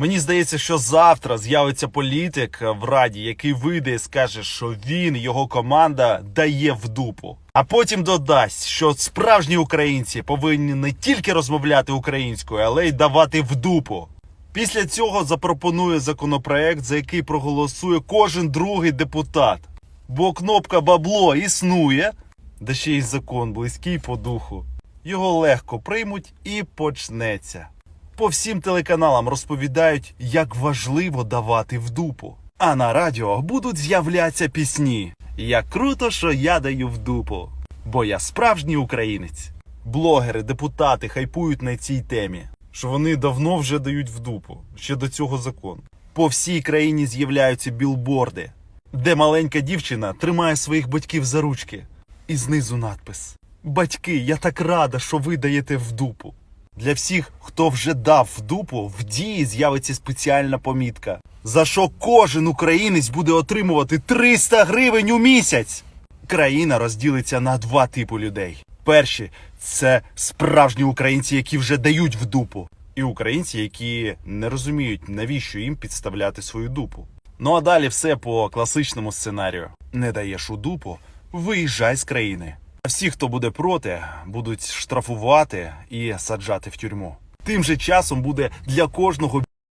Мені здається, що завтра з'явиться політик в раді, який вийде і скаже, що він, його команда дає в дупу. А потім додасть, що справжні українці повинні не тільки розмовляти українською, але й давати в дупу. Після цього запропонує законопроект, за який проголосує кожен другий депутат. Бо кнопка бабло існує, да ще й закон близький по духу. Його легко приймуть і почнеться. По всім телеканалам розповідають, як важливо давати в дупу. А на радіо будуть з'являтися пісні. Як круто, що я даю в дупу. Бо я справжній українець. Блогери, депутати хайпують на цій темі, що вони давно вже дають в дупу, ще до цього закону. По всій країні з'являються білборди, де маленька дівчина тримає своїх батьків за ручки. І знизу надпис: Батьки, я так рада, що ви даєте в дупу. Для всіх, хто вже дав в дупу, в дії з'явиться спеціальна помітка, за що кожен українець буде отримувати 300 гривень у місяць. Країна розділиться на два типи людей. Перші це справжні українці, які вже дають в дупу, і українці, які не розуміють, навіщо їм підставляти свою дупу. Ну а далі все по класичному сценарію: не даєш у дупу, виїжджай з країни. Всі, хто буде проти, будуть штрафувати і саджати в тюрму. Тим же часом буде для кожного